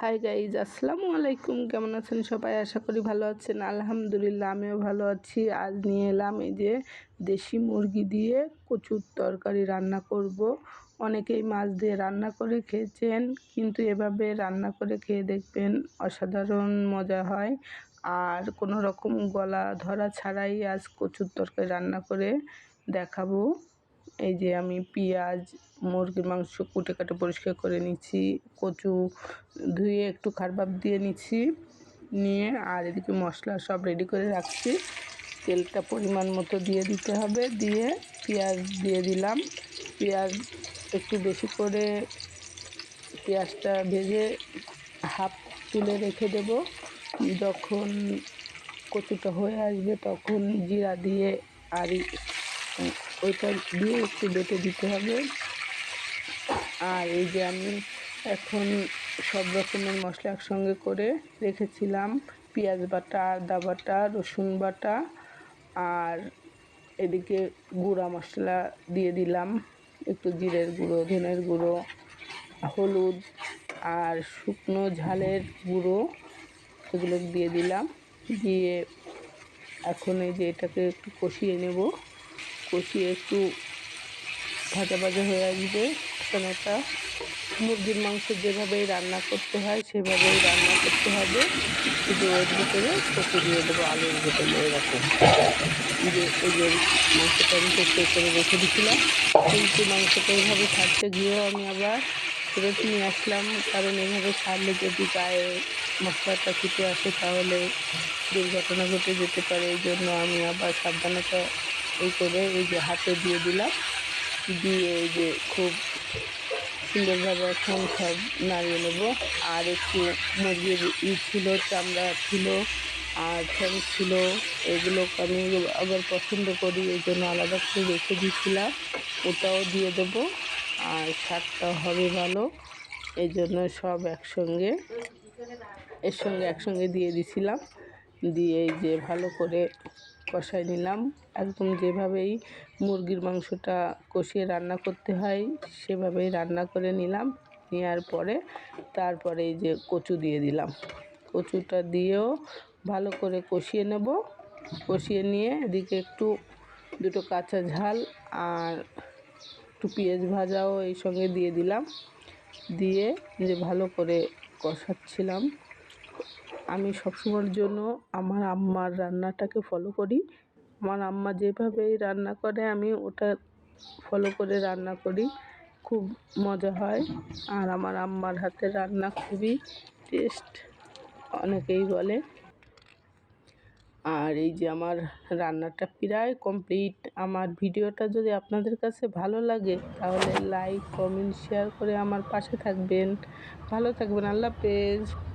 Hi guys আসসালামু আলাইকুম। কেমন আছেন সবাই? আশা করি ভালো আছেন। আলহামদুলিল্লাহ, আমিও ভালো আছি। আজ নিয়ে এলাম এই যে দেশি মুরগি দিয়ে কচুর তরকারি রান্না করব। অনেকেই মাছ দিয়ে রান্না করে খেয়েছেন, কিন্তু এভাবে রান্না করে খেয়ে দেখবেন অসাধারণ মজা হয়। আর কোনো রকম গলা ধরা ছাড়াই আজ কচুর তরকারি রান্না করে দেখাবো। এই যে আমি পেঁয়াজ, মুরগির মাংস কুটে কাটে পরিষ্কার করে নিচ্ছি, কচু ধুয়ে একটু খারবাব দিয়ে নিচ্ছি, নিয়ে আর এদিকে মশলা সব রেডি করে রাখছি। তেলটা পরিমাণ মতো দিয়ে দিতে হবে, দিয়ে পেঁয়াজ দিয়ে দিলাম। পেঁয়াজ একটু বেশি করে পেঁয়াজটা ভেজে হাফ তুলে রেখে দেব। যখন কচুটা হয়ে আসবে তখন জিরা দিয়ে আর ওইটা দিয়ে একটু বেটে দিতে হবে। আর এই যে আমি এখন সব রকমের মশলা একসঙ্গে করে রেখেছিলাম। পেঁয়াজ বাটা, আদা বাটা, রসুন বাটা আর এদিকে গুঁড়া মশলা দিয়ে দিলাম। একটু জিরের গুঁড়ো, ধনের গুঁড়ো, হলুদ আর শুকনো ঝালের গুঁড়ো এগুলো দিয়ে দিলাম। দিয়ে এখন এই যে এটাকে একটু কষিয়ে নেব। কষিয়ে একটু ভাজা ভাজা হয়ে আসবে। একটা মুরগির মাংস যেভাবেই রান্না করতে হয়, সেভাবেই রান্না করতে হবে। শুধু ওর ভিতরে কচু দিয়ে দেবো আলুর ভিতরে এরকম। যে, এই যে মাংসটা আমি করতে করে রেখে দিয়েছিলাম। কিন্তু মাংসটা এইভাবে ছাড়তে গিয়েও আমি আবার ফেরত নিয়ে আসলাম। কারণ এইভাবে ছাড়লে যদি গায়ে মশলাটা ছুটে আসে, তাহলে দুর্ঘটনা ঘটে যেতে পারে। এই জন্য আমি আবার সাবধানতা এই করে এই যে হাতে দিয়ে দিলাম। দিয়ে এই যে খুব সুন্দরভাবে এখন সব নাড়িয়ে নেব। আর একটু মুরগির ই ছিল, চামড়া ছিল, আর ঠ্যাং ছিল। এগুলো আমি আবার পছন্দ করি, এই জন্য আলাদা করে রেখে দিয়েছিলাম। ওটাও দিয়ে দেবো। আর স্বাদটাও হবে ভালো। এই জন্য সব একসঙ্গে, এর সঙ্গে একসঙ্গে দিয়ে দিছিলাম। দিয়ে যে ভালো করে কষাই নিলাম। একদম যেভাবেই মুরগির মাংসটা কষিয়ে রান্না করতে হয়, সেভাবেই রান্না করে নিলাম। নেওয়ার পরে তারপরে এই যে কচু দিয়ে দিলাম। কচুটা দিয়েও ভালো করে কষিয়ে নেব। কষিয়ে নিয়ে এদিকে একটু দুটো কাঁচা ঝাল আর একটু পেঁয়াজ ভাজাও এই সঙ্গে দিয়ে দিলাম। দিয়ে যে ভালো করে কষাচ্ছিলাম। আমি সবসময়ের জন্য আমার আম্মার রান্নাটাকে ফলো করি। আমার আম্মা যেভাবেই রান্না করে, আমি ওটা ফলো করে রান্না করি। খুব মজা হয়। আর আমার আম্মার হাতের রান্না খুবই টেস্ট অনেকেই বলে। আর এই যে আমার রান্নাটা প্রায় কমপ্লিট আমার ভিডিওটা যদি আপনাদের কাছে ভালো লাগে, তাহলে লাইক কমেন্ট শেয়ার করে আমার পাশে থাকবেন। ভালো থাকবেন, আল্লাহ হাফেজ।